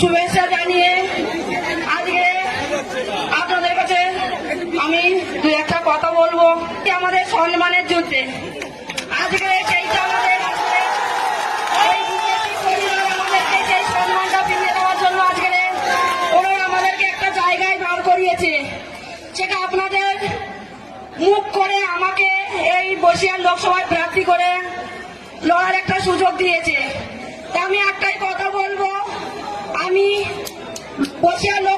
শুভেচ্ছা জানিয়ে আজকে আপনাদের কাছে আমি দু একটা কথা বলব আমাদের সম্মানের যুদ্ধে। আজকে সেইটা আমাদের সেই দেওয়ার জন্য ওরা আমাদেরকে একটা জায়গায় দাঁড় করিয়েছে। সেটা আপনাদের মুখ করে আমাকে এই বসিয়ার লোকসভায় প্রার্থী করে লড়ার একটা সুযোগ দিয়েছে। আমি একটাই কথা বলব। আমি বসিয়া লোকসভার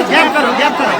કરો ગેપ કરો ગેપ કરો.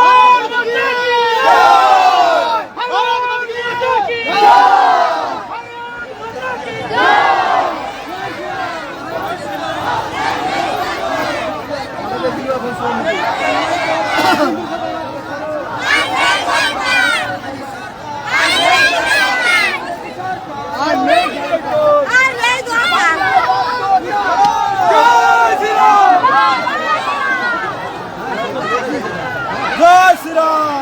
Bye.